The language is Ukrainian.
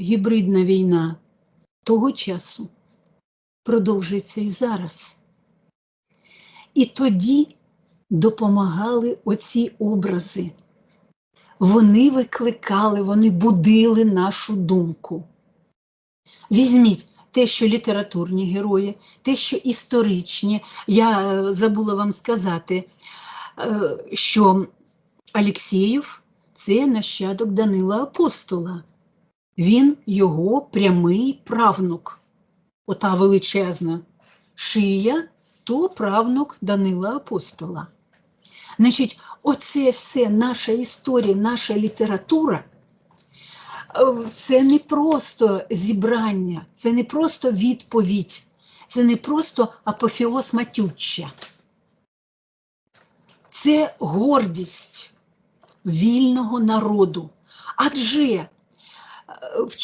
гібридна війна того часу продовжується і зараз. І тоді допомагали оці образи. Вони викликали, вони будили нашу думку. Візьміть те, що літературні герої, те, що історичні. Я е, забула вам сказати, е, що Алексєєв це нащадок Данила Апостола. Він його прямий правнук. Ота величезна шия, то правнук Данила Апостола. Значить, оце все наша історія, наша література. Це не просто зібрання, це не просто відповідь, це не просто апофеоз матюччя. Це гордість вільного народу. Адже of